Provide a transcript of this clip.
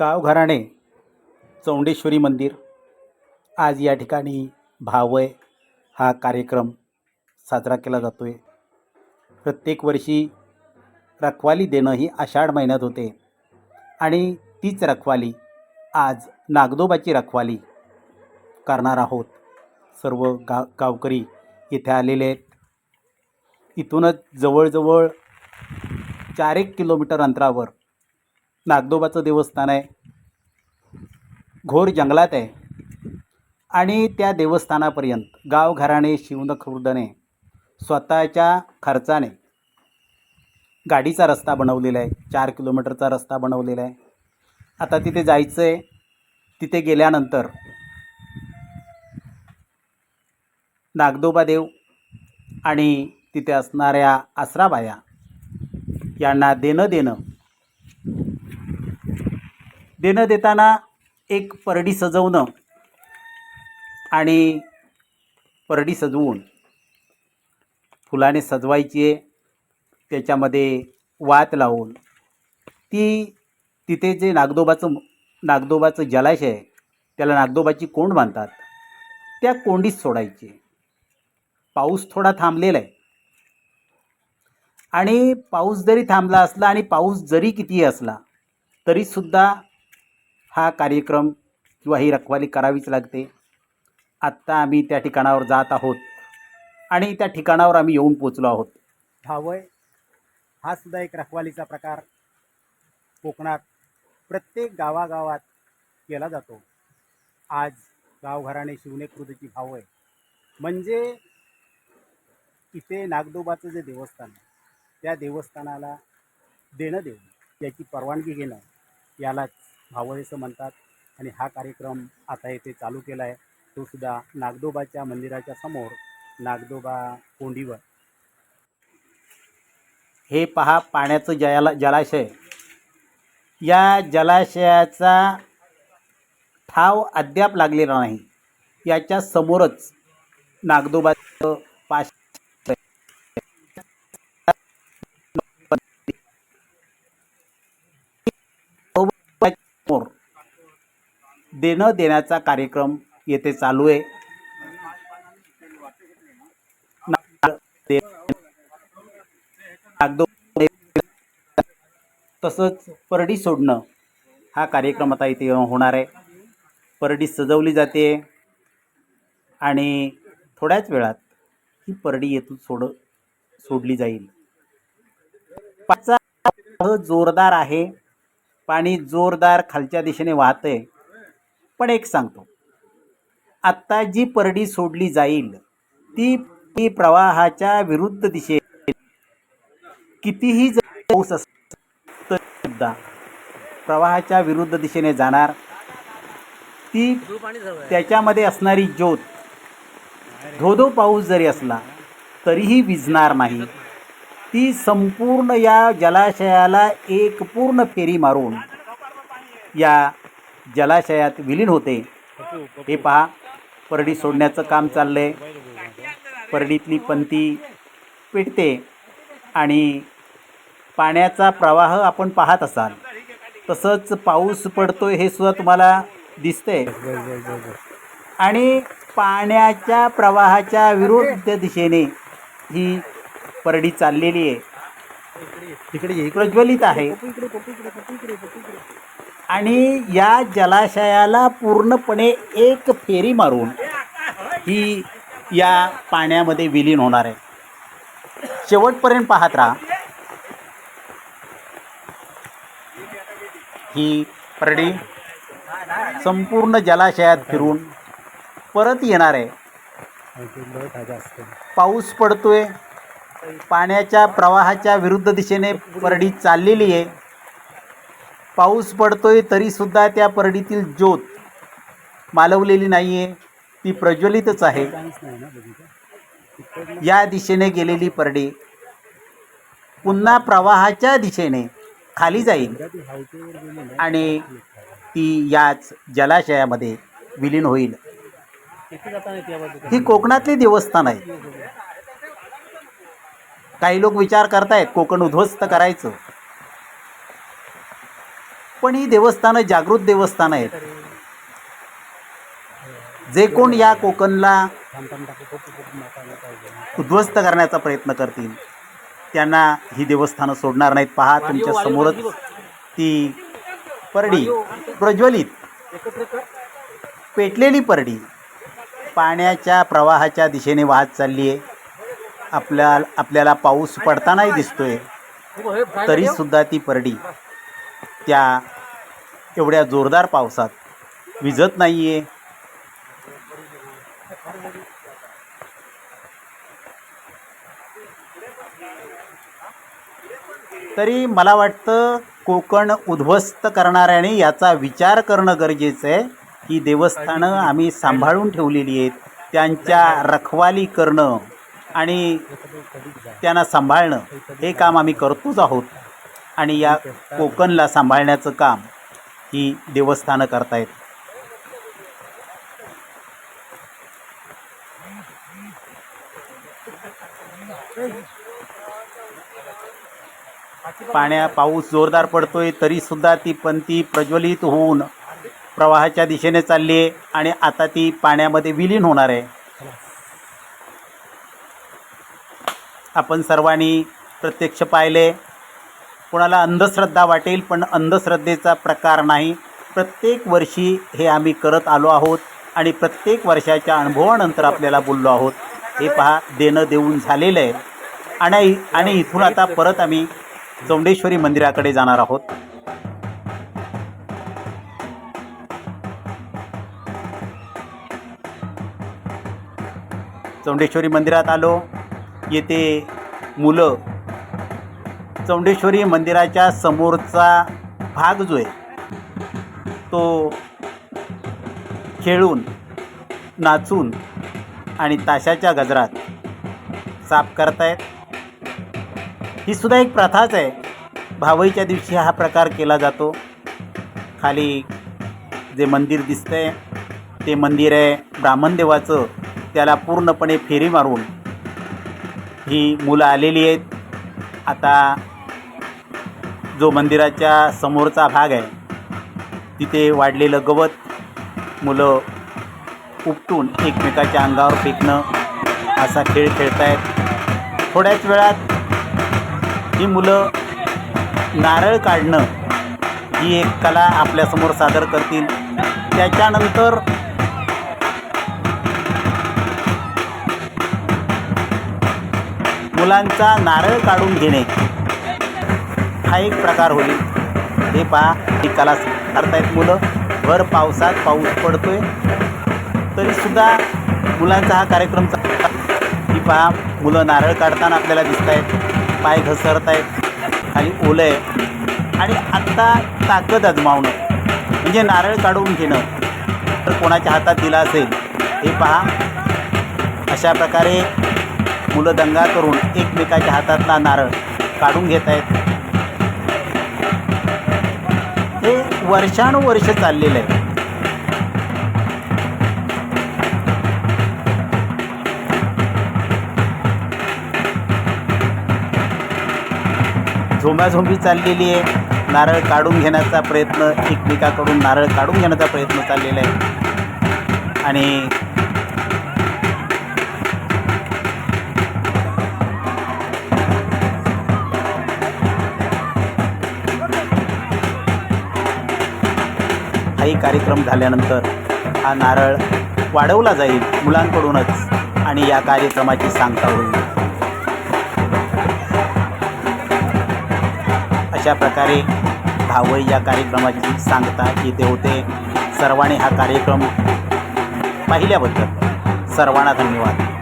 गावघराणे चौंडेश्वरी मंदिर. आज या ठिकाणी भावय हा कार्यक्रम साजरा केला जातो आहे प्रत्येक वर्षी रखवाली देणं ही आषाढ महिन्यात होते. आणि तीच रखवाली आज नागदोबाची रखवाली करणार आहोत. सर्व गा गावकरी इथे आलेले आहेत. इथूनच जवळजवळ चार एक किलोमीटर अंतरावर नागदोबाचं देवस्थान आहे. घोर जंगलात आहे. आणि त्या देवस्थानापर्यंत गावघराणे शिवनखुर्दने स्वतःच्या खर्चाने गाडीचा रस्ता बनवलेला आहे. चार किलोमीटरचा रस्ता बनवलेला आहे. आता तिथे जायचं आहे तिथे गेल्यानंतर नागदोबा देव आणि तिथे असणाऱ्या आसराबाया यांना देणं देणं देणं देताना एक परडी सजवणं आणि परडी सजवून फुलाने सजवायची आहे. त्याच्यामध्ये वात लावून. ती तिथे जे नागदोबाचं नागदोबाचं जलाशय आहे त्याला नागदोबाची कोंड बांधतात. त्या कोंडीत सोडायची. पाऊस थोडा थांबलेला आहे. आणि पाऊस जरी थांबला असला आणि पाऊस जरी कितीही असला तरीसुद्धा हा कार्यक्रम किंवा ही रखवाली करावीच लागते. आत्ता आम्ही त्या ठिकाणावर जात आहोत आणि त्या ठिकाणावर आम्ही येऊन पोचलो आहोत. धावय हा सुद्धा एक रखवालीचा प्रकार कोकणात प्रत्येक गावागावात केला जातो. आज गावघराणे शिवणे खुर्दची भावय. म्हणजे इथे नागदोबाचं जे देवस्थान आहे त्या देवस्थानाला देणं देऊन याची परवानगी घेणं यालाच भावळेचं म्हणतात. आणि हा कार्यक्रम आता येथे चालू केला आहे तो सुद्धा नागदोबाच्या मंदिराच्या समोर नागदोबा कोंडीवर. हे पहा पाण्याचं जयाला जलाशय. या जलाशयाचा ठाव अद्याप लागलेला नाही. याच्या समोरच नागदोबाचं पाश समोर देणं देण्याचा कार्यक्रम येथे चालू आहे. तसंच परडी सोडणं हा कार्यक्रम आता इथे होणार आहे. परडी सजवली जाते आणि थोड्याच वेळात ही परडी येथून सोड सोडली जाईल. पाचा जोरदार आहे. पाणी जोरदार खालच्या दिशेने वाहत आहे पण एक सांगतो. आत्ता जी परडी सोडली जाईल ती ती प्रवाहाच्या विरुद्ध दिशेने कितीही जर पाऊस सुद्धा प्रवाहाच्या विरुद्ध दिशेने जाणार ती त्याच्यामध्ये असणारी ज्योत धोधो पाऊस जरी असला तरीही विजणार नाही. ती संपूर्ण या जलाशयाला एक पूर्ण फेरी मारून या जलाशयात विलीन होते. हे पहा परडी सोडण्याचं काम चाललं आहे परडीतली पंती पेटते आणि पाण्याचा प्रवाह आपण पाहत असाल. तसंच पाऊस पडतो हे सुद्धा तुम्हाला दिसतंय. आणि पाण्याच्या प्रवाहाच्या विरुद्ध दिशेने ही परडी चाललेली आहे. इकडे प्रज्वलित आहे. आणि या जलाशयाला पूर्णपणे एक फेरी मारून ही या पाण्यामध्ये विलीन होणार आहे. शेवटपर्यंत पाहत राहा. ही परडी संपूर्ण जलाशयात फिरून परत येणार आहे. पाऊस पडतोय. पाण्याच्या प्रवाहाच्या विरुद्ध दिशेने परडी चाललेली आहे. पाऊस पडतोय तरीसुद्धा त्या परडीतील ज्योत मालवलेली नाही आहे ती प्रज्वलितच आहे. या दिशेने गेलेली परडी पुन्हा प्रवाहाच्या दिशेने खाली जाईल आणि ती याच जलाशयामध्ये विलीन होईल. ही कोकणातली देवस्थान आहे. काही लोक विचार करतायत कोकण उद्ध्वस्त करायचं. पण ही देवस्थानं जागृत देवस्थानं आहेत. जे कोण या कोकणला उद्ध्वस्त करण्याचा प्रयत्न करतील त्यांना ही देवस्थानं सोडणार नाहीत. पहा तुमच्या समोरच ती परडी प्रज्वलित. पेटलेली परडी पाण्याच्या प्रवाहाच्या दिशेने वाहत चालली आहे आपल्या आपल्याला पाऊस पडतानाही दिसतोय. तरीसुद्धा ती परडी त्या एवढ्या जोरदार पावसात. विजत नाही आहे तरी मला वाटतं कोकण उद्ध्वस्त करणाऱ्याने याचा विचार करणं गरजेचं आहे. की देवस्थानं आम्ही सांभाळून ठेवलेली आहेत. त्यांच्या रखवाली करणं आणि त्यांना सांभाळणं हे काम आम्ही करतोच आहोत. आणि या कोकणला सांभाळण्याचं काम ही देवस्थानं करतायत. पाण्या पाऊस जोरदार पडतोय तरीसुद्धा ती पंती प्रज्वलित होऊन प्रवाहाच्या दिशेने चालली आहे आणि आता ती पाण्यामध्ये विलीन होणार आहे. आपण सर्वांनी प्रत्यक्ष पाहिले. कोणाला अंधश्रद्धा वाटेल पण अंधश्रद्धेचा प्रकार नाही. प्रत्येक वर्षी हे आम्ही करत आलो आहोत आणि प्रत्येक वर्षाच्या अनुभवानंतर आपल्याला बोललो आहोत. हे पहा देणं देऊन झालेलं आहे. आणि आणि इथून आता परत आम्ही चौंडेश्वरी मंदिराकडे जाणार आहोत. चौंडेश्वरी मंदिरात आलो. येथे मुलं चौंडेश्वरी मंदिराच्या समोरचा भाग जो आहे तो खेळून नाचून आणि ताशाच्या गजरात साफ करतायत. ही सुद्धा एक प्रथाच आहे. भावईच्या दिवशी हा प्रकार केला जातो. खाली जे मंदिर दिसतंय ते मंदिर आहे ब्राह्मण देवाचं त्याला पूर्णपणे फेरी मारून ही मुलं आलेली आहेत. आता जो मंदिराच्या समोरचा भाग आहे तिथे वाढलेलं गवत मुलं उपटून एकमेकाच्या अंगावर फेकणं असा खेळ खेळत आहेत थोड्याच वेळात ही मुलं नारळ काढणं ही एक कला आपल्यासमोर सादर करतील. त्याच्यानंतर मुलांचा नारळ काढून घेणे. हा एक प्रकार होईल. हे पहा पिकाला करतायत मुलं. भर पावसात पाऊस पडतोय. तरीसुद्धा मुलांचा हा कार्यक्रम चालला ही पहा मुलं नारळ काढताना आपल्याला दिसत आहेत पाय घसरत आहेत खाली ओलं आहे आणि आत्ता ताकद आजमावणं म्हणजे नारळ काढून घेणं. तर कोणाच्या हातात दिला असेल हे पहा. अशा प्रकारे मुलं दंगा करून एकमेकाच्या हातातला नारळ काढून घेत आहेत वर्षानुवर्ष चाललेलं आहे. झोंबाझोंबी चाललेली आहे. नारळ काढून घेण्याचा प्रयत्न एकमेकाकडून नारळ काढून घेण्याचा प्रयत्न चाललेला आहे. आणि काही कार्यक्रम झाल्यानंतर हा नारळ वाढवला जाईल मुलांकडूनच आणि या कार्यक्रमाची सांगता होईल. अशा प्रकारे भावई या कार्यक्रमाची सांगता येथे होते. सर्वांनी हा कार्यक्रम पाहिल्याबद्दल सर्वांना धन्यवाद.